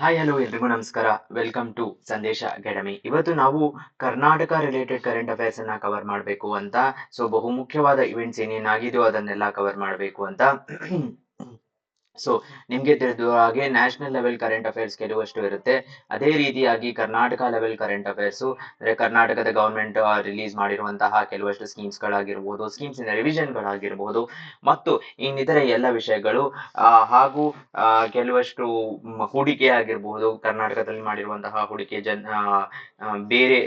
Hi hello ಎಲ್ರಿಗೂ ನಮಸ್ಕಾರ. Welcome to Sandesha academy. ಇವತ್ತು ನಾವು ಕರ್ನಾಟಕ ರಿಲೇಟೆಡ್ ಕರೆಂಟ್ ಅಫೇರ್ಸ್ ಅನ್ನ ಕವರ್ ಮಾಡಬೇಕು ಅಂತ. ಸೊ ಬಹು ಮುಖ್ಯವಾದ ಇವೆಂಟ್ಸ್ ಏನೇನಾಗಿದೆಯೋ ಅದನ್ನೆಲ್ಲ ಕವರ್ ಮಾಡಬೇಕು ಅಂತ. ಸೊ ನಿಮ್ಗೆ ತಿಳಿದ ಹಾಗೆ ನ್ಯಾಷನಲ್ ಲೆವೆಲ್ ಕರೆಂಟ್ ಅಫೇರ್ಸ್ ಕೆಲವಷ್ಟು ಇರುತ್ತೆ. ಅದೇ ರೀತಿಯಾಗಿ ಕರ್ನಾಟಕ ಲೆವೆಲ್ ಕರೆಂಟ್ ಅಫೇರ್ಸ್ ಅಂದ್ರೆ ಕರ್ನಾಟಕದ ಗವರ್ಮೆಂಟ್ ರಿಲೀಸ್ ಮಾಡಿರುವಂತಹ ಕೆಲವಷ್ಟು ಸ್ಕೀಮ್ಸ್ ಗಳಾಗಿರ್ಬೋದು ಸ್ಕೀಮ್ಸ್ ರಿವಿಷನ್ ಗಳಾಗಿರ್ಬೋದು, ಮತ್ತು ಇನ್ನಿತರ ಎಲ್ಲ ವಿಷಯಗಳು ಹಾಗೂ ಕೆಲವಷ್ಟು ಹೂಡಿಕೆ ಆಗಿರ್ಬೋದು, ಕರ್ನಾಟಕದಲ್ಲಿ ಮಾಡಿರುವಂತಹ ಹೂಡಿಕೆ ಜನ್ ಬೇರೆ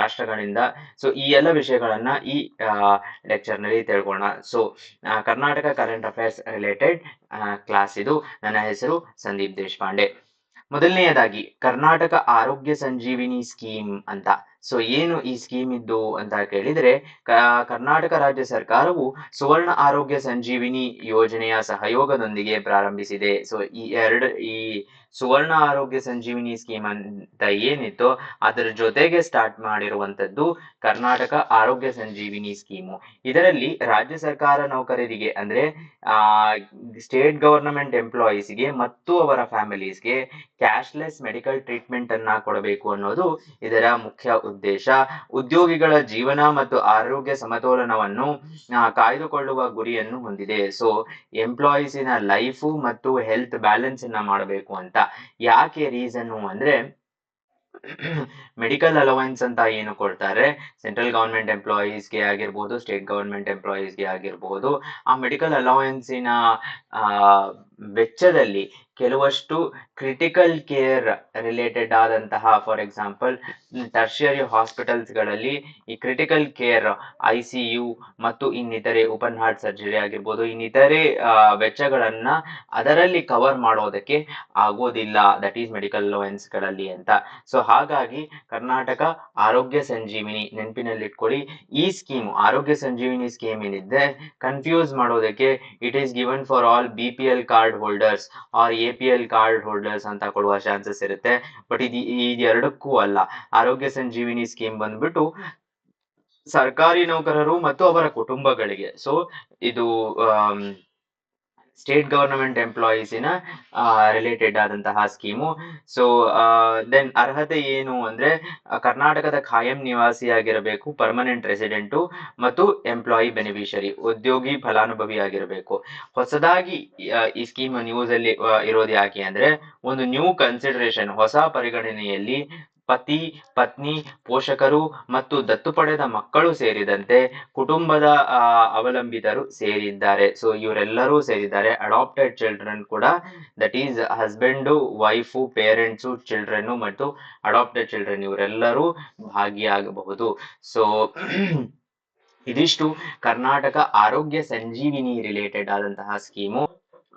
ರಾಷ್ಟ್ರಗಳಿಂದ. ಸೊ ಈ ಎಲ್ಲ ವಿಷಯಗಳನ್ನ ಈ ಲೆಕ್ಚರ್ನಲ್ಲಿ ತಿಳ್ಕೊಳ್ಳೋಣ. So Karnataka current affairs related class ಇದು. ನನ್ನ ಹೆಸರು ಸಂದೀಪ್ ದೇಶಪಾಂಡೆ. ಮೊದಲನೆಯದಾಗಿ ಕರ್ನಾಟಕ ಆರೋಗ್ಯ ಸಂಜೀವಿನಿ ಸ್ಕೀಮ್ ಅಂತ. ಸೊ ಏನು ಈ ಸ್ಕೀಮ್ ಇದ್ದು ಅಂತ ಕೇಳಿದ್ರೆ ಕರ್ನಾಟಕ ರಾಜ್ಯ ಸರ್ಕಾರವು ಸುವರ್ಣ ಆರೋಗ್ಯ ಸಂಜೀವಿನಿ ಯೋಜನೆಯ ಸಹಯೋಗದೊಂದಿಗೆ ಪ್ರಾರಂಭಿಸಿದೆ. ಸೊ ಈ ಎರಡು, ಈ ಸುವರ್ಣ ಆರೋಗ್ಯ ಸಂಜೀವಿನಿ ಸ್ಕೀಮ್ ಅಂತ ಏನಿತ್ತು ಅದರ ಜೊತೆಗೆ ಸ್ಟಾರ್ಟ್ ಮಾಡಿರುವಂತದ್ದು ಕರ್ನಾಟಕ ಆರೋಗ್ಯ ಸಂಜೀವಿನಿ ಸ್ಕೀಮು ಇದರಲ್ಲಿ ರಾಜ್ಯ ಸರ್ಕಾರ ನೌಕರರಿಗೆ ಅಂದ್ರೆ, ಆ ಸ್ಟೇಟ್ ಗವರ್ನಮೆಂಟ್ ಎಂಪ್ಲಾಯೀಸ್ಗೆ ಮತ್ತು ಅವರ ಫ್ಯಾಮಿಲೀಸ್ಗೆ ಕ್ಯಾಶ್ಲೆಸ್ ಮೆಡಿಕಲ್ ಟ್ರೀಟ್ಮೆಂಟ್ ಅನ್ನ ಕೊಡಬೇಕು ಅನ್ನೋದು ಇದರ ಮುಖ್ಯ ಉದ್ಯೋಗಿಗಳ ಜೀವನ ಮತ್ತು ಆರೋಗ್ಯ ಸಮತೋಲನವನ್ನು ಕಾಯ್ದುಕೊಳ್ಳುವ ಗುರಿಯನ್ನು ಹೊಂದಿದೆ. ಸೊ ಎಂಪ್ಲಾಯೀಸಿನ ಲೈಫು ಮತ್ತು ಹೆಲ್ತ್ ಬ್ಯಾಲೆನ್ಸ್ ಅನ್ನ ಮಾಡಬೇಕು ಅಂತ ಯಾಕೆ ರೀಸನ್ನು ಅಂದ್ರೆ ಮೆಡಿಕಲ್ ಅಲವೆನ್ಸ್ ಅಂತ ಏನು ಕೊಡ್ತಾರೆ? ಸೆಂಟ್ರಲ್ ಗವರ್ಮೆಂಟ್ ಎಂಪ್ಲಾಯೀಸ್ಗೆ ಆಗಿರ್ಬೋದು ಸ್ಟೇಟ್ ಗವರ್ಮೆಂಟ್ ಎಂಪ್ಲಾಯೀಸ್ಗೆ ಆಗಿರ್ಬೋದು, ಆ ಮೆಡಿಕಲ್ ಅಲವೆನ್ಸಿನ ವೆಚ್ಚದಲ್ಲಿ ಕೆಲವಷ್ಟು ಕ್ರಿಟಿಕಲ್ ಕೇರ್ ರಿಲೇಟೆಡ್ ಆದಂತಹ ಫಾರ್ ಎಕ್ಸಾಂಪಲ್ ಟರ್ಷಿಯರಿ ಹಾಸ್ಪಿಟಲ್ಸ್ಗಳಲ್ಲಿ ಈ critical care I C U ಮತ್ತು ಇನ್ನಿತರೆ ಓಪನ್ ಹಾರ್ಟ್ ಸರ್ಜರಿ ಆಗಿರ್ಬೋದು, ಇನ್ನಿತರೆ ವೆಚ್ಚಗಳನ್ನ ಅದರಲ್ಲಿ ಕವರ್ ಮಾಡೋದಕ್ಕೆ ಆಗೋದಿಲ್ಲ ದಟ್ ಈಸ್ ಮೆಡಿಕಲ್ಗಳಲ್ಲಿ ಅಂತ. ಸೊ ಹಾಗಾಗಿ ಕರ್ನಾಟಕ ಆರೋಗ್ಯ ಸಂಜೀವಿನಿ ನೆನಪಿನಲ್ಲಿಟ್ಕೊಳ್ಳಿ. ಈ ಸ್ಕೀಮ್ ಆರೋಗ್ಯ ಸಂಜೀವಿನಿ ಸ್ಕೀಮ್ ಏನಿದೆ ಕನ್ಫ್ಯೂಸ್ ಮಾಡೋದಕ್ಕೆ it is given for all B P L card holders or A P L card holders ಅಂತ ಕೊಡುವ ಚಾನ್ಸಸ್ ಇರುತ್ತೆ. ಬಟ್ ಇದು ಎರಡಕ್ಕೂ ಅಲ್ಲ. ಆರೋಗ್ಯ ಸಂಜೀವಿನಿ ಸ್ಕೀಮ್ ಬಂದ್ಬಿಟ್ಟು ಸರ್ಕಾರಿ ನೌಕರರು ಮತ್ತು ಅವರ ಕುಟುಂಬಗಳಿಗೆ. ಸೊ ಇದು ಸ್ಟೇಟ್ ಗವರ್ನಮೆಂಟ್ ಎಂಪ್ಲಾಯೀಸಿನ ರಿಲೇಟೆಡ್ ಆದಂತಹ ಸ್ಕೀಮು ಸೊ ದೆನ್ ಅರ್ಹತೆ ಏನು ಅಂದ್ರೆ ಕರ್ನಾಟಕದ ಖಾಯಂ ನಿವಾಸಿ ಆಗಿರಬೇಕು ಪರ್ಮನೆಂಟ್ ರೆಸಿಡೆಂಟು ಮತ್ತು ಎಂಪ್ಲಾಯಿ ಬೆನಿಫಿಷರಿ ಉದ್ಯೋಗಿ ಫಲಾನುಭವಿ ಆಗಿರಬೇಕು. ಹೊಸದಾಗಿ ಈ ಸ್ಕೀಮ್ ನ್ಯೂಸ್ ಅಲ್ಲಿ ಆ, ಇರೋದು ಯಾಕೆ ಅಂದ್ರೆ ಒಂದು ನ್ಯೂ ಕನ್ಸಿಡರೇಷನ್ ಹೊಸ ಪರಿಗಣನೆಯಲ್ಲಿ ಪತಿ, ಪತ್ನಿ, ಪೋಷಕರು ಮತ್ತು ದತ್ತು ಪಡೆದ ಮಕ್ಕಳು ಸೇರಿದಂತೆ ಕುಟುಂಬದ ಅವಲಂಬಿತರು ಸೇರಿದ್ದಾರೆ. ಸೊ ಇವರೆಲ್ಲರೂ ಸೇರಿದ್ದಾರೆ. ಅಡಾಪ್ಟೆಡ್ ಚಿಲ್ಡ್ರನ್ ಕೂಡ that is husband wife parents children ಮತ್ತು ಅಡಾಪ್ಟೆಡ್ ಚಿಲ್ಡ್ರನ್ ಇವರೆಲ್ಲರೂ ಭಾಗಿಯಾಗಬಹುದು. ಸೊ ಇದಿಷ್ಟು ಕರ್ನಾಟಕ ಆರೋಗ್ಯ ಸಂಜೀವಿನಿ ರಿಲೇಟೆಡ್ ಆದಂತಹ ಸ್ಕೀಮು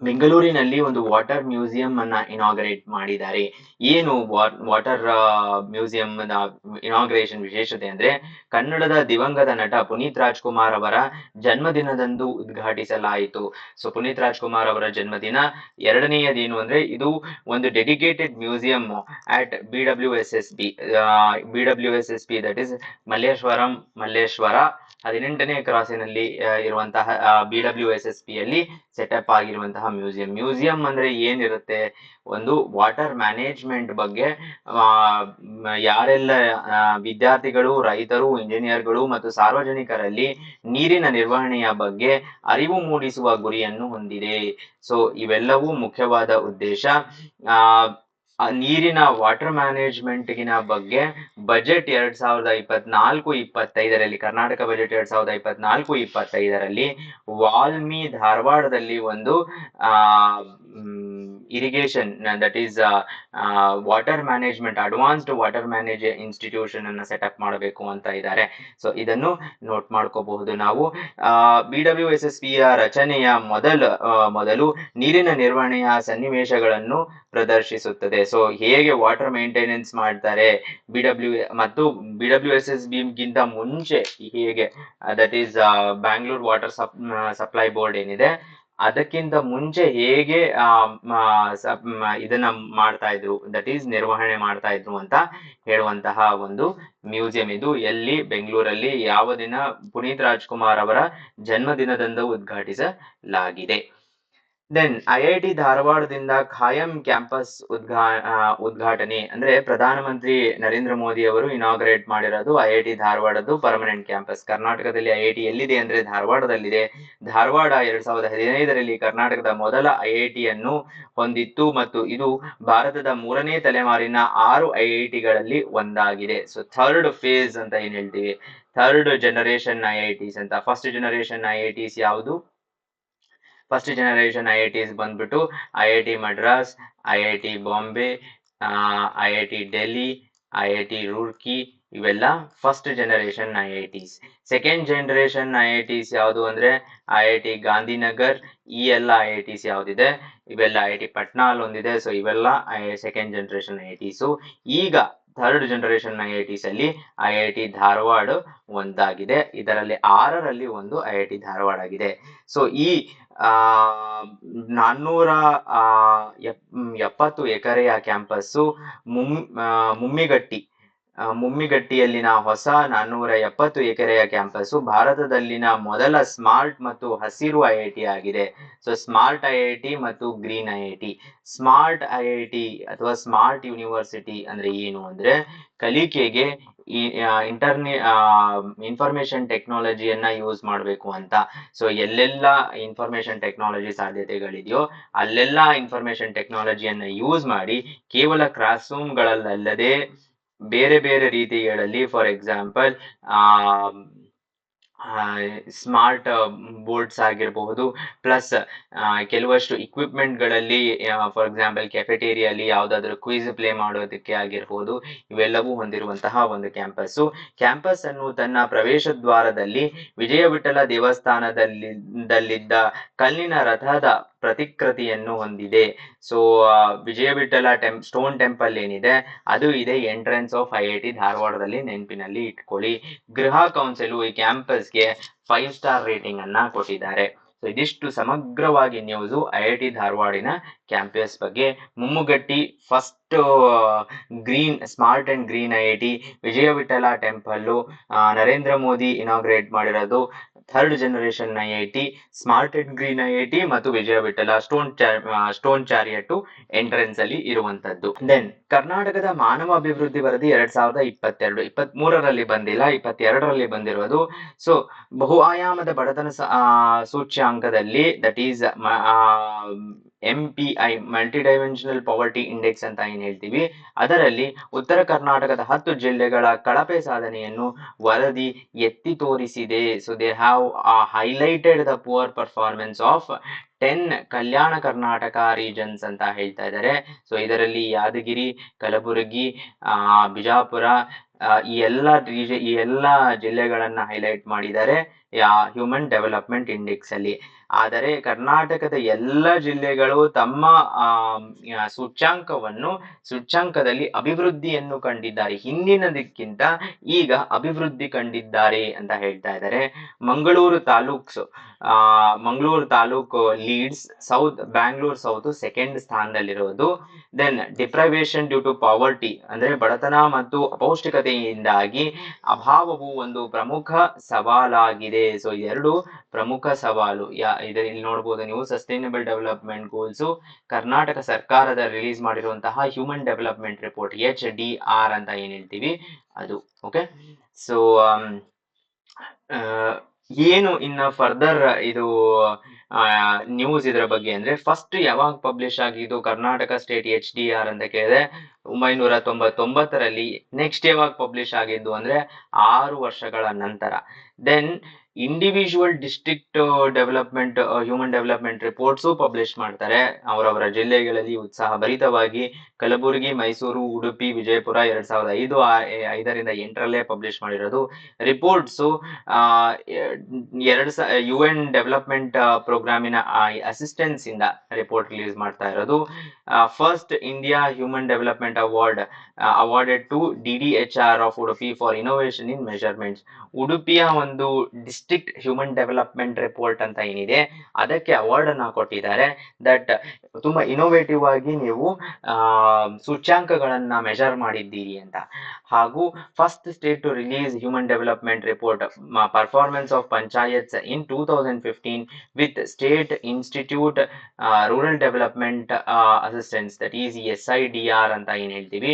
ಬೆಂಗಳೂರಿನಲ್ಲಿ ಒಂದು ವಾಟರ್ ಮ್ಯೂಸಿಯಂ ಅನ್ನ ಇನಾಗರೇಟ್ ಮಾಡಿದ್ದಾರೆ. ಏನು ವಾಟರ್ ಮ್ಯೂಸಿಯಂ ಇನಾಗ್ರೇಷನ್ ವಿಶೇಷತೆ ಅಂದ್ರೆ ಕನ್ನಡದ ದಿವಂಗತ ನಟ ಪುನೀತ್ ರಾಜ್ಕುಮಾರ್ ಅವರ ಜನ್ಮದಿನದಂದು ಉದ್ಘಾಟಿಸಲಾಯಿತು. ಸೊ ಪುನೀತ್ ರಾಜ್ಕುಮಾರ್ ಅವರ ಜನ್ಮದಿನ ಎರಡನೆಯದೇನು ಅಂದ್ರೆ ಇದು ಒಂದು dedicated museum at B W S S B B W S S P that is Malleshwaram, Malleshwara ಹದಿನೆಂಟನೇ ಕ್ರಾಸಿನಲ್ಲಿ ಇರುವಂತಹ B W S S P ಅಲ್ಲಿ ಸೆಟಪ್ ಆಗಿರುವಂತಹ ಮ್ಯೂಸಿಯಂ. ಮ್ಯೂಸಿಯಂ ಅಂದ್ರೆ ಏನಿರುತ್ತೆ? ಒಂದು ವಾಟರ್ ಮ್ಯಾನೇಜ್ಮೆಂಟ್ ಬಗ್ಗೆ ಆ, ಯಾರೆಲ್ಲ ಆ, ವಿದ್ಯಾರ್ಥಿಗಳು ರೈತರು ಇಂಜಿನಿಯರ್ಗಳು ಮತ್ತು ಸಾರ್ವಜನಿಕರಲ್ಲಿ ನೀರಿನ ನಿರ್ವಹಣೆಯ ಬಗ್ಗೆ ಅರಿವು ಮೂಡಿಸುವ ಗುರಿಯನ್ನು ಹೊಂದಿದೆ. ಸೊ ಇವೆಲ್ಲವೂ ಮುಖ್ಯವಾದ ಉದ್ದೇಶ. ಆ ನೀರಿನ ವಾಟರ್ ಮ್ಯಾನೇಜ್ಮೆಂಟ್ಗಿನ ಬಗ್ಗೆ ಬಜೆಟ್ ಎರಡ್ ಸಾವಿರದ ಇಪ್ಪತ್ನಾಲ್ಕು, ಇಪ್ಪತ್ತೈದರಲ್ಲಿ, ಕರ್ನಾಟಕ ಬಜೆಟ್ ಎರಡ್ ಸಾವಿರದ ಇಪ್ಪತ್ನಾಲ್ಕು, ಇಪ್ಪತ್ತೈದರಲ್ಲಿ ವಾಲ್ಮಿ ಧಾರವಾಡದಲ್ಲಿ ಒಂದು, ಆ irrigation uh, water management advanced water water institution ಅನ್ನ ಸೆಟಪ್ ಮಾಡಬೇಕು ಅಂತ ಇದ್ದಾರೆ ಸೊ ಇದನ್ನು ನೋಟ್ ಮಾಡ್ಕೋಬಹುದು ನಾವು. ಬಿ ಡಬ್ಲ್ಯೂ ಎಸ್ ಎಸ್ ರಚನೆಯ ಮೊದಲ ಮೊದಲು ನೀರಿನ ನಿರ್ವಹಣೆಯ ಸನ್ನಿವೇಶಗಳನ್ನು ಪ್ರದರ್ಶಿಸುತ್ತದೆ. ಸೊ ಹೇಗೆ ವಾಟರ್ ಮೇಂಟೆನೆನ್ಸ್ ಮಾಡ್ತಾರೆ? ಬಿ ಡಬ್ಲ್ಯೂ ಮತ್ತು ಬಿ ಡಬ್ಲ್ಯೂ ಎಸ್ ಎಸ್ ಗಿಂತ ಮುಂಚೆ ಹೇಗೆ that is Bangalore water supply board ಏನಿದೆ ಅದಕ್ಕಿಂತ ಮುಂಚೆ ಹೇಗೆ ಇದನ್ನ ಮಾಡ್ತಾ ಇದ್ರು ದಟ್ ಈಸ್ ನಿರ್ವಹಣೆ ಮಾಡ್ತಾ ಇದ್ರು ಅಂತ ಹೇಳುವಂತಹ ಒಂದು ಮ್ಯೂಸಿಯಂ ಇದು. ಎಲ್ಲಿ? ಬೆಂಗಳೂರಲ್ಲಿ. ಯಾವ ದಿನ? ಪುನೀತ್ ರಾಜ್ಕುಮಾರ್ ಅವರ ಜನ್ಮದಿನದಂದು ಉದ್ಘಾಟಿಸಲಾಗಿದೆ. ದೆನ್ ಐ ಐ ಟಿ ಧಾರವಾಡದಿಂದ ಖಾಯಂ ಕ್ಯಾಂಪಸ್ ಉದ್ಘಾ ಉದ್ಘಾಟನೆ. ಅಂದ್ರೆ ಪ್ರಧಾನಮಂತ್ರಿ ನರೇಂದ್ರ ಮೋದಿ ಅವರು ಇನಾಗ್ರೇಟ್ ಮಾಡಿರೋದು ಐ ಐ ಟಿ ಧಾರವಾಡದ್ದು ಪರ್ಮನೆಂಟ್ ಕ್ಯಾಂಪಸ್ ಕರ್ನಾಟಕದಲ್ಲಿ ಐ ಐ ಟಿ ಎಲ್ಲಿದೆ ಅಂದ್ರೆ ಧಾರವಾಡದಲ್ಲಿದೆ. ಧಾರವಾಡ ಎರಡ್ ಸಾವಿರದ ಹದಿನೈದರಲ್ಲಿ ಕರ್ನಾಟಕದ ಮೊದಲ ಐ ಐ ಟಿಯನ್ನು ಹೊಂದಿತ್ತು ಮತ್ತು ಇದು ಭಾರತದ ಮೂರನೇ ತಲೆಮಾರಿನ ಆರು ಐ ಐ ಟಿಗಳಲ್ಲಿ ಒಂದಾಗಿದೆ. ಸೊ ಥರ್ಡ್ ಫೇಸ್ ಅಂತ ಏನ್ ಹೇಳ್ತೀವಿ? Third generation I I Ts ಅಂತ. First generation I I Ts ಯಾವುದು? First generation I I Ts ಬಂದ್ಬಿಟ್ಟು I I T Madras I I T Bombay I I T Delhi I I T Roorkee ಇವೆಲ್ಲ first generation I I Ts second generation I I Ts ಯಾವುದು ಅಂದ್ರೆ I I T Gandhinagar ಈ ಎಲ್ಲ I I ಟಿಸ್ ಯಾವ್ದಿದೆ ಇವೆಲ್ಲ I I T ಪಟ್ನಾಲ್ ಒಂದಿದೆ so ಇವೆಲ್ಲ second generation I I Ts ಈಗ third generation I I Ts ಅಲ್ಲಿ ಐ ಐ ಟಿ ಧಾರವಾಡ ಒಂದಾಗಿದೆ. ಇದರಲ್ಲಿ ಆರರಲ್ಲಿ ಒಂದು ಐ ಐ ಟಿ ಧಾರವಾಡ ಆಗಿದೆ. ಸೊ ಈ ನಾನ್ನೂರ ಎಪ್ಪತ್ತು ಎಕರೆಯ ಕ್ಯಾಂಪಸ್ಸು ಮುಮ್ ಮುಮ್ಮಿಗಟ್ಟಿ ಮುಮ್ಮಿಗಟ್ಟಿಯಲ್ಲಿನ ಹೊಸ ನಾನ್ನೂರ ಎಪ್ಪತ್ತು ಎಕರೆಯ ಕ್ಯಾಂಪಸ್ಸು ಭಾರತದಲ್ಲಿನ ಮೊದಲ ಸ್ಮಾರ್ಟ್ ಮತ್ತು ಹಸಿರು ಐ ಐ ಟಿ ಆಗಿದೆ. So smart I I T ಮತ್ತು green I I T. Smart I I T ಅಥವಾ ಸ್ಮಾರ್ಟ್ ಯೂನಿವರ್ಸಿಟಿ ಅಂದ್ರೆ ಏನು ಅಂದ್ರೆ ಕಲಿಕೆಗೆ ಈ ಇಂಟರ್ನೆ ಇನ್ಫಾರ್ಮೇಶನ್ ಟೆಕ್ನಾಲಜಿಯನ್ನ ಯೂಸ್ ಮಾಡಬೇಕು ಅಂತ. ಸೊ ಎಲ್ಲೆಲ್ಲ ಇನ್ಫಾರ್ಮೇಶನ್ ಟೆಕ್ನಾಲಜಿ ಸಾಧ್ಯತೆಗಳಿದೆಯೋ ಅಲ್ಲೆಲ್ಲ ಇನ್ಫಾರ್ಮೇಶನ್ ಟೆಕ್ನಾಲಜಿಯನ್ನ ಯೂಸ್ ಮಾಡಿ ಕೇವಲ ಕ್ಲಾಸ್ ರೂಮ್ಗಳಲ್ಲದೆ ಬೇರೆ ಬೇರೆ ರೀತಿಗಳಲ್ಲಿ ಫಾರ್ ಎಕ್ಸಾಂಪಲ್ ಸ್ಮಾರ್ಟ್ ಬೋರ್ಡ್ಸ್ ಆಗಿರಬಹುದು. ಪ್ಲಸ್ ಕೆಲವಷ್ಟು ಇಕ್ವಿಪ್ಮೆಂಟ್ಗಳಲ್ಲಿ ಗಳಲ್ಲಿ ಫಾರ್ ಎಕ್ಸಾಂಪಲ್ ಕೆಫೆಟೇರಿಯಲ್ಲಿ ಯಾವುದಾದ್ರೂ ಕ್ವಿಜ್ ಪ್ಲೇ ಮಾಡೋದಕ್ಕೆ ಆಗಿರ್ಬೋದು, ಇವೆಲ್ಲವೂ ಹೊಂದಿರುವಂತಹ ಒಂದು ಕ್ಯಾಂಪಸ್ಸು ಕ್ಯಾಂಪಸ್ ಅನ್ನು ತನ್ನ ಪ್ರವೇಶ ದ್ವಾರದಲ್ಲಿ ವಿಜಯ ವಿಠಲ ದೇವಸ್ಥಾನದಲ್ಲಿ, ದಲ್ಲಿದ್ದ ಕಲ್ಲಿನ ರಥದ ಪ್ರತಿಕೃತಿಯನ್ನು ಹೊಂದಿದೆ. So Vijaya Vittala ಟೆಂ, stone temple ಏನಿದೆ, ಅದು ಇದೆ entrance of I I T ಧಾರವಾಡದಲ್ಲಿ ನೆನಪಿನಲ್ಲಿ ಇಟ್ಕೊಳ್ಳಿ. ಗೃಹ ಕೌನ್ಸಿಲ್ ಈ ಕ್ಯಾಂಪಸ್ಗೆ ಫೈವ್ ಸ್ಟಾರ್ ರೇಟಿಂಗ್ ಅನ್ನ ಕೊಟ್ಟಿದ್ದಾರೆ. ಸೊ ಇದಿಷ್ಟು ಸಮಗ್ರವಾಗಿ ನ್ಯೂಸು ಐ ಐ ಟಿ ಧಾರವಾಡಿನ ಕ್ಯಾಂಪಸ್ ಬಗ್ಗೆ ಮುಮ್ಮುಗಟ್ಟಿ first green smart and green I I T Vijaya temple Narendra Modi inaugurate ಮಾಡಿರೋದು third generation I I T smart and green I I T ಮತ್ತು Vijaya Vitthala stone stone chariot entrance ಅಲ್ಲಿ ಇರುವಂತದ್ದು. Then ಕರ್ನಾಟಕದ ಮಾನವ ಅಭಿವೃದ್ಧಿ ವರದಿ ಎರಡ್ ಸಾವಿರದ ಇಪ್ಪತ್ತೆರಡು ಇಪ್ಪತ್ತ್ ಮೂರರಲ್ಲಿ ಬಂದಿಲ್ಲ, ಇಪ್ಪತ್ತೆರಡರಲ್ಲಿ ಬಂದಿರೋದು. ಸೊ ಬಹು ಆಯಾಮದ ಬಡತನ ಸೂಚ್ಯಾಂಕದಲ್ಲಿ that is M P I multi dimensional poverty index ಅಂತ ಏನು ಹೇಳ್ತೀವಿ? ಅದರಲ್ಲಿ ಉತ್ತರ ಕರ್ನಾಟಕದ ಹತ್ತು ಜಿಲ್ಲೆಗಳ ಕಳಪೆ ಸಾಧನೆಯನ್ನು ವರದಿ ಎತ್ತಿ ತೋರಿಸಿದೆ. So they have highlighted the poor performance of ten Kalyana Karnataka regions ಅಂತ ಹೇಳ್ತಾ ಇದ್ದಾರೆ ಸೊ ಇದರಲ್ಲಿ ಯಾದಗಿರಿ, ಕಲಬುರಗಿ ಬಿಜಾಪುರ ಈ ಎಲ್ಲ ರೀಜ ಈ ಎಲ್ಲ ಜಿಲ್ಲೆಗಳನ್ನ ಹೈಲೈಟ್ ಮಾಡಿದ್ದಾರೆ. ಹ್ಯೂಮನ್ ಡೆವಲಪ್ಮೆಂಟ್ ಇಂಡೆಕ್ಸ್ ಅಲ್ಲಿ. ಆದರೆ ಕರ್ನಾಟಕದ ಎಲ್ಲ ಜಿಲ್ಲೆಗಳು ತಮ್ಮ ಸೂಚ್ಯಂಕವನ್ನು, ಸೂಚ್ಯಾಂಕದಲ್ಲಿ ಅಭಿವೃದ್ಧಿಯನ್ನು ಕಂಡಿದ್ದಾರೆ. ಹಿಂದಿನದಕ್ಕಿಂತ ಈಗ ಅಭಿವೃದ್ಧಿ ಕಂಡಿದ್ದಾರೆ ಅಂತ ಹೇಳ್ತಾ ಇದ್ದಾರೆ. Mangaluru taluks Mangaluru taluk leads south Bangalore south second ಸ್ಥಾನದಲ್ಲಿರೋದು then deprivation due to poverty ಅಂದ್ರೆ ಬಡತನ ಮತ್ತು ಅಪೌಷ್ಟಿಕತೆಯಿಂದಾಗಿ ಅಭಾವವು ಒಂದು ಪ್ರಮುಖ ಸವಾಲಾಗಿದೆ. ಸೊ ಎರಡು ಪ್ರಮುಖ ಸವಾಲು. ಯಾ, ಇದರಲ್ಲಿ ನೋಡಬಹುದು ನೀವು ಸಸ್ಟೈನಬಲ್ ಡೆವಲಪ್ಮೆಂಟ್ ಗೋಲ್ಸ್ ಕರ್ನಾಟಕ ಸರ್ಕಾರದ ರಿಲೀಸ್ ಮಾಡಿರುವಂತಹ human development report H D R ಅಂತ ಏನ್ ಹೇಳ್ತೀವಿ? ಅದು ಓಕೆ ಸೊ ಏನು ಇನ್ನ ಫರ್ದರ್ ಇದು ನ್ಯೂಸ್ ಇದರ ಬಗ್ಗೆ ಅಂದ್ರೆ ಫಸ್ಟ್ ಯಾವಾಗ ಪಬ್ಲಿಷ್ ಆಗಿದ್ದು Karnataka state H D R ಅಂತ ಕೇಳಿದ್ರೆ ಒಂಬೈನೂರ ತೊಂಬತ್ತೊಂಬತ್ತರಲ್ಲಿ ನೆಕ್ಸ್ಟ್ ಯಾವಾಗ ಪಬ್ಲಿಷ್ ಆಗಿದ್ದು ಅಂದ್ರೆ, ಆರು ವರ್ಷಗಳ ನಂತರ. Then individual district development human development reports publish ಮಾಡ್ತಾರೆ. ಅವರವರ ಜಿಲ್ಲೆಗಳಲ್ಲಿ ಉತ್ಸಾಹ ಭರಿತವಾಗಿ ಕಲಬುರಗಿ, ಮೈಸೂರು, ಉಡುಪಿ, ವಿಜಯಪುರ ಎರಡ್ ಸಾವಿರದ ಐದು ಐದರಿಂದ ಎಂಟರಲ್ಲೇ ಪಬ್ಲಿಷ್ ಮಾಡಿರೋದು ರಿಪೋರ್ಟ್ಸು ಎರಡು ಯು ಎನ್ ಡೆವಲಪ್ಮೆಂಟ್ ಪ್ರೋಗ್ರಾಮಿನ ಅಸಿಸ್ಟೆನ್ಸ್ ಇಂದ ರಿಪೋರ್ಟ್ ರಿಲೀಸ್ ಮಾಡ್ತಾ ಇರೋದು. First India human development award awarded to D D H R of Udupi for innovation in measurements ಉಡುಪಿಯ ಒಂದು ಡಿಸ್ಟ್ರಿಕ್ಟ್ ಹ್ಯೂಮನ್ ಡೆವಲಪ್ಮೆಂಟ್ ರಿಪೋರ್ಟ್ ಅಂತ ಏನಿದೆ, ಅದಕ್ಕೆ ಅವಾರ್ಡ್ ಅನ್ನ ಕೊಟ್ಟಿದ್ದಾರೆ. ದಟ್ ತುಂಬಾ ಇನೋವೇಟಿವ್ ಆಗಿ ನೀವು ಸೂಚ್ಯಾಂಕಗಳನ್ನ ಮೆಜರ್ ಮಾಡಿದ್ದೀರಿ ಅಂತ. ಹಾಗೂ first state to release human development report performance of panchayats in two thousand fifteen with state institute rural development assistance that is S I D R ಅಂತ ಏನ್ ಹೇಳ್ತೀವಿ,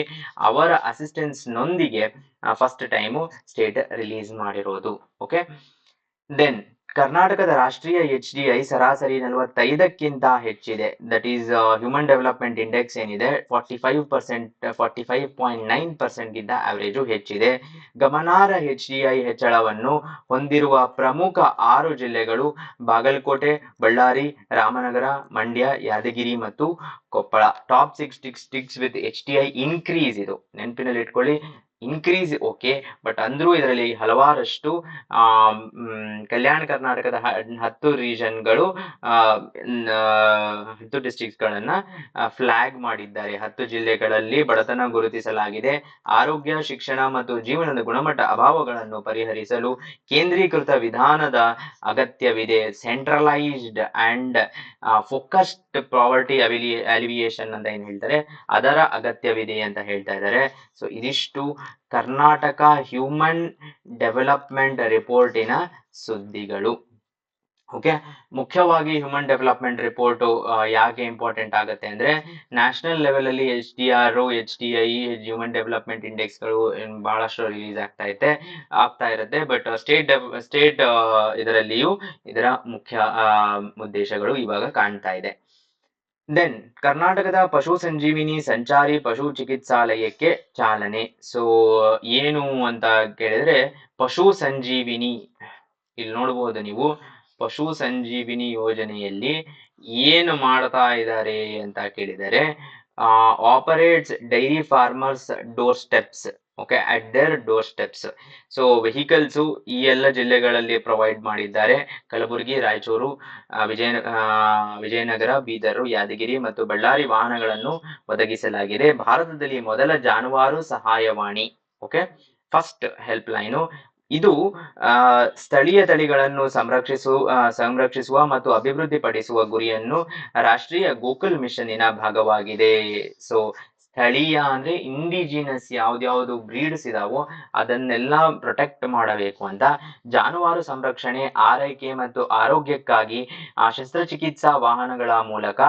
ಅವರ ಅಸಿಸ್ಟೆನ್ಸ್ ನೊಂದಿಗೆ ಫಸ್ಟ್ ಟೈಮು ಸ್ಟೇಟ್ ರಿಲೀಸ್ ಮಾಡಿರೋದು. Okay then ಕರ್ನಾಟಕದ ರಾಷ್ಟ್ರೀಯ H D I ಸರಾಸರಿ ನಲವತ್ತೈದಕ್ಕಿಂತ ಹೆಚ್ಚಿದೆ. That is human development index ಏನಿದೆ forty five percent forty five point nine percent ಗಿಂತ ಆವರೇಜು ಹೆಚ್ಚಿದೆ. ಗಮನಾರ್ಹ ಎಚ್ ಡಿ ಐ ಹೆಚ್ಚಳವನ್ನು ಹೊಂದಿರುವ ಪ್ರಮುಖ ಆರು ಜಿಲ್ಲೆಗಳು ಬಾಗಲಕೋಟೆ, ಬಳ್ಳಾರಿ, ರಾಮನಗರ, ಮಂಡ್ಯ, ಯಾದಗಿರಿ ಮತ್ತು Koppal. Top six districts with H D I increase ಇದು. ನೆನಪಿನಲ್ಲಿ ಇಟ್ಕೊಳ್ಳಿ ಇನ್ಕ್ರೀಸ್ ಓಕೆ ಬಟ್ ಅಂದ್ರೂ ಇದರಲ್ಲಿ ಹಲವಾರಷ್ಟು ಕಲ್ಯಾಣ ಕರ್ನಾಟಕದ ಹತ್ತು ರೀಜನ್ಗಳು ಹತ್ತು ಡಿಸ್ಟಿಕ್ಸ್ಗಳನ್ನ ಗಳನ್ನ ಫ್ಲಾಗ್ ಮಾಡಿದ್ದಾರೆ. ಹತ್ತು ಜಿಲ್ಲೆಗಳಲ್ಲಿ ಬಡತನ ಗುರುತಿಸಲಾಗಿದೆ. ಆರೋಗ್ಯ, ಶಿಕ್ಷಣ ಮತ್ತು ಜೀವನದ ಗುಣಮಟ್ಟ ಅಭಾವಗಳನ್ನು ಪರಿಹರಿಸಲು ಕೇಂದ್ರೀಕೃತ ವಿಧಾನದ ಅಗತ್ಯವಿದೆ. ಸೆಂಟ್ರಲೈಸ್ಡ್ ಅಂಡ್ ಫೋಕಸ್ಡ್ ಪ್ರಾವರ್ಟಿ ಅವಿಲಿ ಅಲಿವಿಯೇಷನ್ ಅಂತ ಏನ್ ಹೇಳ್ತಾರೆ? ಅದರ ಅಗತ್ಯವಿದೆ ಅಂತ ಹೇಳ್ತಾ ಇದ್ದಾರೆ. ಸೊ ಇದಿಷ್ಟು ಕರ್ನಾಟಕ ಹ್ಯೂಮನ್ ಡೆವಲಪ್ಮೆಂಟ್ ರಿಪೋರ್ಟಿನ ಸುದ್ದಿಗಳು. ಓಕೆ ಮುಖ್ಯವಾಗಿ ಹ್ಯೂಮನ್ ಡೆವಲಪ್ಮೆಂಟ್ ರಿಪೋರ್ಟ್ ಯಾಕೆ ಇಂಪಾರ್ಟೆಂಟ್ ಆಗುತ್ತೆ ಅಂದ್ರೆ ನ್ಯಾಷನಲ್ ಲೆವೆಲ್ ಅಲ್ಲಿ H D R H D I human development ಇಂಡೆಕ್ಸ್ಗಳು ಬಹಳಷ್ಟು ರಿಲೀಸ್ ಆಗ್ತಾ ಇದೆ ಆಗ್ತಾ ಇರುತ್ತೆ. ಬಟ್ ಸ್ಟೇಟ್ ಸ್ಟೇಟ್ ಇದರಲ್ಲಿಯೂ ಇದರ ಮುಖ್ಯ ಉದ್ದೇಶಗಳು ಇವಾಗ ಕಾಣ್ತಾ ಇದೆ. ದೆನ್ ಕರ್ನಾಟಕದ ಪಶು ಸಂಜೀವಿನಿ ಸಂಚಾರಿ ಪಶು ಚಿಕಿತ್ಸಾಲಯಕ್ಕೆ ಚಾಲನೆ. ಸೊ ಏನು ಅಂತ ಕೇಳಿದ್ರೆ, ಪಶು ಸಂಜೀವಿನಿ. ಇಲ್ಲಿ ನೋಡಬಹುದು ನೀವು. ಪಶು ಸಂಜೀವಿನಿ ಯೋಜನೆಯಲ್ಲಿ ಏನು ಮಾಡ್ತಾ ಇದ್ದಾರೆ ಅಂತ ಕೇಳಿದರೆ operates dairy farmers door steps okay at their door steps so vehicles ಈ ಎಲ್ಲ ಜಿಲ್ಲೆಗಳಲ್ಲಿ ಪ್ರೊವೈಡ್ ಮಾಡಿದ್ದಾರೆ. ಕಲಬುರಗಿ, ರಾಯಚೂರು ವಿಜಯ ವಿಜಯನಗರ, ಬೀದರ್, ಯಾದಗಿರಿ ಮತ್ತು ಬಳ್ಳಾರಿ ವಾಹನಗಳನ್ನು ಒದಗಿಸಲಾಗಿದೆ. ಭಾರತದಲ್ಲಿ ಮೊದಲ ಜಾನುವಾರು ಸಹಾಯವಾಣಿ. ಓಕೆ ಫಸ್ಟ್ ಹೆಲ್ಪ್ ಲೈನು ಇದು ಸ್ಥಳೀಯ ತಳಿಗಳನ್ನು ಸಂರಕ್ಷಿಸು ಸಂರಕ್ಷಿಸುವ ಮತ್ತು ಅಭಿವೃದ್ಧಿಪಡಿಸುವ ಗುರಿಯನ್ನು ರಾಷ್ಟ್ರೀಯ ಗೋಕುಲ್ ಮಿಷನ್ನಿನ ಭಾಗವಾಗಿದೆ. ಸೊ ಸ್ಥಳೀಯ ಅಂದ್ರೆ ಇಂಡಿಜಿನಸ್ ಯಾವ್ದ್ಯಾವ್ದು ಬ್ರೀಡ್ಸ್ ಇದಾವೋ ಅದನ್ನೆಲ್ಲ ಪ್ರೊಟೆಕ್ಟ್ ಮಾಡಬೇಕು ಅಂತ ಜಾನುವಾರು ಸಂರಕ್ಷಣೆ, ಆರೈಕೆ ಮತ್ತು ಆರೋಗ್ಯಕ್ಕಾಗಿ, ಆ, ಶಸ್ತ್ರಚಿಕಿತ್ಸಾ ವಾಹನಗಳ ಮೂಲಕ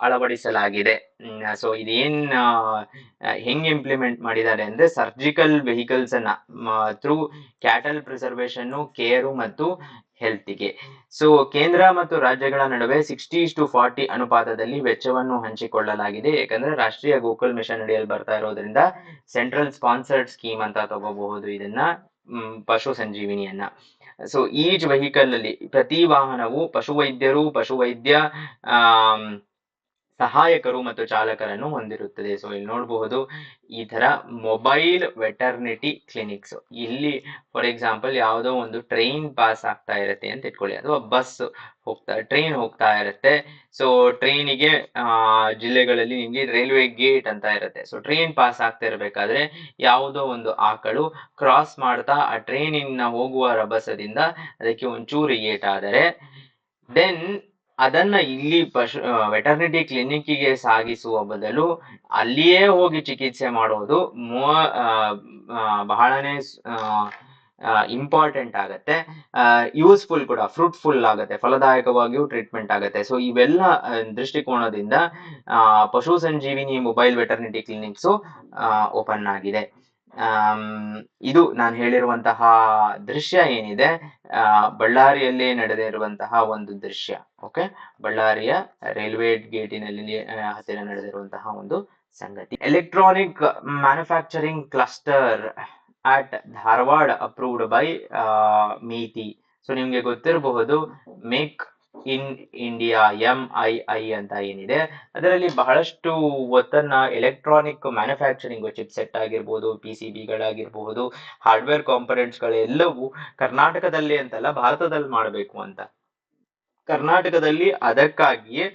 ಅಳವಡಿಸಲಾಗಿದೆ. ಸೊ ಇದೇನ್ ಹೆಂಗ್ ಇಂಪ್ಲಿಮೆಂಟ್ ಮಾಡಿದ್ದಾರೆ ಅಂದ್ರೆ ಸರ್ಜಿಕಲ್ ವೆಹಿಕಲ್ಸ್ ಅನ್ನ ಥ್ರೂ ಕ್ಯಾಟಲ್ ಪ್ರಿಸರ್ವೇಶನ್ ಕೇರು ಮತ್ತು ಹೆಲ್ತಿಗೆ ಸೊ ಕೇಂದ್ರ ಮತ್ತು ರಾಜ್ಯಗಳ ನಡುವೆ ಸಿಕ್ಸ್ಟಿ ಟು ಫಾರ್ಟಿ ಅನುಪಾತದಲ್ಲಿ ವೆಚ್ಚವನ್ನು ಹಂಚಿಕೊಳ್ಳಲಾಗಿದೆ. ಯಾಕಂದ್ರೆ ರಾಷ್ಟ್ರೀಯ ಗೋಕುಲ್ ಮಿಷನ್ ಅಡಿಯಲ್ಲಿ ಬರ್ತಾ ಇರೋದ್ರಿಂದ ಸೆಂಟ್ರಲ್ ಸ್ಪಾನ್ಸರ್ಡ್ ಸ್ಕೀಮ್ ಅಂತ ತಗೋಬಹುದು ಇದನ್ನ ಪಶು ಸಂಜೀವಿನಿಯನ್ನ. ಸೊ ಈಜ್ ವೆಹಿಕಲ್ ಅಲ್ಲಿ ಪ್ರತಿ ವಾಹನವು ಪಶುವೈದ್ಯರು ಪಶುವೈದ್ಯ ಆಮ್, ಸಹಾಯಕರು ಮತ್ತು ಚಾಲಕರನ್ನು ಹೊಂದಿರುತ್ತದೆ. ಸೊ ಇಲ್ಲಿ ನೋಡಬಹುದು ಈ ತರ ಮೊಬೈಲ್ ವೆಟರ್ನಿಟಿ ಕ್ಲಿನಿಕ್ಸ್. ಇಲ್ಲಿ, ಫಾರ್ ಎಕ್ಸಾಂಪಲ್, ಯಾವುದೋ ಒಂದು ಟ್ರೈನ್ ಪಾಸ್ ಆಗ್ತಾ ಇರುತ್ತೆ ಅಂತ ಇಟ್ಕೊಳ್ಳಿ. ಅಥವಾ ಬಸ್ ಹೋಗ್ತಾ ಟ್ರೈನ್ ಹೋಗ್ತಾ ಇರುತ್ತೆ. ಸೊ ಟ್ರೈನಿಗೆ ಜಿಲ್ಲೆಗಳಲ್ಲಿ ನಿಮಗೆ ರೈಲ್ವೆ ಗೇಟ್ ಅಂತ ಇರುತ್ತೆ. ಸೊ ಟ್ರೈನ್ ಪಾಸ್ ಆಗ್ತಾ ಇರಬೇಕಾದ್ರೆ ಯಾವುದೋ ಒಂದು ಆಕಳು ಕ್ರಾಸ್ ಮಾಡ್ತಾ ಆ ಟ್ರೈನಿನ ಹೋಗುವ ರಭಸದಿಂದ ಅದಕ್ಕೆ ಒಂಚೂರು ಆದರೆ ದೆನ್ ಅದನ್ನ ಇಲ್ಲಿ ಪಶು ವೆಟರ್ನಿಟಿ ಕ್ಲಿನಿಕ್ಕಿಗೆ ಸಾಗಿಸುವ ಬದಲು ಅಲ್ಲಿಯೇ ಹೋಗಿ ಚಿಕಿತ್ಸೆ ಮಾಡೋದು ಮೂವ ಬಹಳನೇ ಇಂಪಾರ್ಟೆಂಟ್ ಆಗತ್ತೆ. ಯೂಸ್ಫುಲ್ ಕೂಡ ಫ್ರೂಟ್ಫುಲ್ ಆಗುತ್ತೆ, ಫಲದಾಯಕವಾಗಿಯೂ ಟ್ರೀಟ್ಮೆಂಟ್ ಆಗುತ್ತೆ. ಸೊ ಇವೆಲ್ಲ ದೃಷ್ಟಿಕೋನದಿಂದ Pashu Sanjeevini mobile veterinary clinics open ಆಗಿದೆ. ಇದು ನಾನು ಹೇಳಿರುವಂತಹ ದೃಶ್ಯ ಏನಿದೆ ಬಳ್ಳಾರಿಯಲ್ಲಿ ನಡೆದಿರುವಂತಹ ಒಂದು ದೃಶ್ಯ, ಓಕೆ? ಬಳ್ಳಾರಿಯ ರೈಲ್ವೆ ಗೇಟಿನಲ್ಲಿ ಹತ್ತಿರ ನಡೆದಿರುವಂತಹ ಒಂದು ಸಂಗತಿ. Electronic manufacturing cluster at Dharwad approved by MeitY. So, ನಿಮ್ಗೆ ಗೊತ್ತಿರಬಹುದು, make in India M I I ಅಂತ ಏನಿದೆ, ಅದರಲ್ಲಿ ಬಹಳಷ್ಟು ಒತ್ತನ್ನ ಎಲೆಕ್ಟ್ರಾನಿಕ್ ಮ್ಯಾನುಫ್ಯಾಕ್ಚರಿಂಗ್ ಚಿಪ್ ಸೆಟ್ ಆಗಿರ್ಬೋದು ಪಿ ಸಿ ಬಿಗಳಾಗಿರ್ಬಹುದು ಹಾರ್ಡ್ವೇರ್ ಕಾಂಪೊನೆಂಟ್ಸ್ ಗಳೆಲ್ಲವೂ ಕರ್ನಾಟಕದಲ್ಲಿ ಅಂತಲ್ಲ, ಭಾರತದಲ್ಲಿ ಮಾಡಬೇಕು ಅಂತ. ಕರ್ನಾಟಕದಲ್ಲಿ ಅದಕ್ಕಾಗಿಯೇ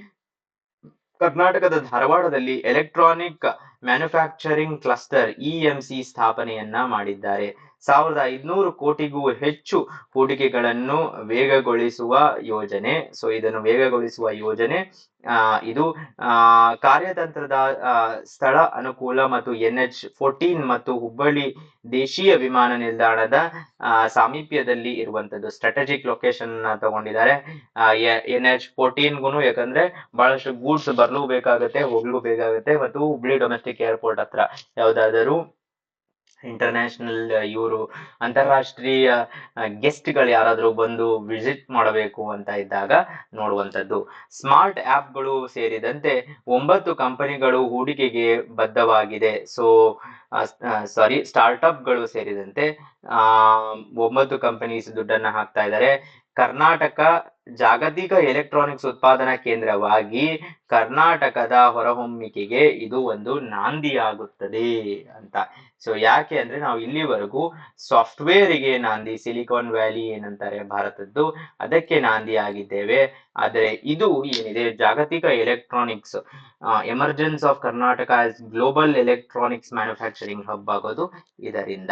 ಕರ್ನಾಟಕದ ಧಾರವಾಡದಲ್ಲಿ electronic manufacturing cluster E M C ಸ್ಥಾಪನೆಯನ್ನ ಮಾಡಿದ್ದಾರೆ. ಸಾವಿರದ ಐದುನೂರು ಕೋಟಿಗೂ ಹೆಚ್ಚು ಹೂಡಿಕೆಗಳನ್ನು ವೇಗಗೊಳಿಸುವ ಯೋಜನೆ. ಸೊ ಇದನ್ನು ವೇಗಗೊಳಿಸುವ ಯೋಜನೆ ಇದು ಕಾರ್ಯತಂತ್ರದ ಸ್ಥಳ ಅನುಕೂಲ ಮತ್ತು ಎನ್ ಎಚ್ ಫೋರ್ಟೀನ್ ಮತ್ತು ಹುಬ್ಬಳ್ಳಿ ದೇಶೀಯ ವಿಮಾನ ನಿಲ್ದಾಣದ ಸಾಮೀಪ್ಯದಲ್ಲಿ ಇರುವಂತದ್ದು ಸ್ಟ್ರಾಟಜಿಕ್ ಲೊಕೇಶನ್ ತಗೊಂಡಿದ್ದಾರೆ. ಎನ್ ಎಚ್ ಫೋರ್ಟೀನ್ಗೂ ಯಾಕಂದ್ರೆ ಬಹಳಷ್ಟು ಗೂಡ್ಸ್ ಬರ್ಲೂ ಬೇಕಾಗುತ್ತೆ, ಹೋಗ್ಲೂ ಬೇಕಾಗುತ್ತೆ ಮತ್ತು ಹುಬ್ಳಿ ಡೊಮೆಸ್ಟಿಕ್ ಏರ್ಪೋರ್ಟ್ ಹತ್ರ. ಯಾವ್ದಾದರೂ ಇಂಟರ್ನ್ಯಾಷನಲ್ ಇವರು ಅಂತಾರಾಷ್ಟ್ರೀಯ ಗೆಸ್ಟ್ಗಳು ಯಾರಾದ್ರೂ ಬಂದು ವಿಸಿಟ್ ಮಾಡಬೇಕು ಅಂತ ಇದ್ದಾಗ ನೋಡುವಂತದ್ದು ಸ್ಮಾರ್ಟ್ಗಳು ಸೇರಿದಂತೆ ಒಂಬತ್ತು ಕಂಪನಿಗಳು ಹೂಡಿಕೆಗೆ ಬದ್ಧವಾಗಿದೆ. ಸೊ ಸಾರಿ ಸ್ಟಾರ್ಟ್ಅಪ್ಗಳು ಸೇರಿದಂತೆ ಒಂಬತ್ತು ಕಂಪನೀಸ್ ದುಡ್ಡನ್ನ ಹಾಕ್ತಾ ಇದ್ದಾರೆ. ಕರ್ನಾಟಕ ಜಾಗತಿಕ ಎಲೆಕ್ಟ್ರಾನಿಕ್ಸ್ ಉತ್ಪಾದನಾ ಕೇಂದ್ರವಾಗಿ ಕರ್ನಾಟಕದ ಹೊರಹೊಮ್ಮಿಕೆಗೆ ಇದು ಒಂದು ನಾಂದಿಯಾಗುತ್ತದೆ ಅಂತ. ಸೊ ಯಾಕೆ ಅಂದ್ರೆ ನಾವು ಇಲ್ಲಿವರೆಗೂ ಸಾಫ್ಟ್ವೇರಿಗೆ ನಾಂದಿ, ಸಿಲಿಕಾನ್ ವ್ಯಾಲಿ ಏನಂತಾರೆ ಭಾರತದ್ದು, ಅದಕ್ಕೆ ನಾಂದಿ ಆಗಿದ್ದೇವೆ. ಆದರೆ ಇದು ಏನಿದೆ? ಜಾಗತಿಕ electronics emergence of Karnataka as global electronics manufacturing hub ಆಗೋದು ಇದರಿಂದ.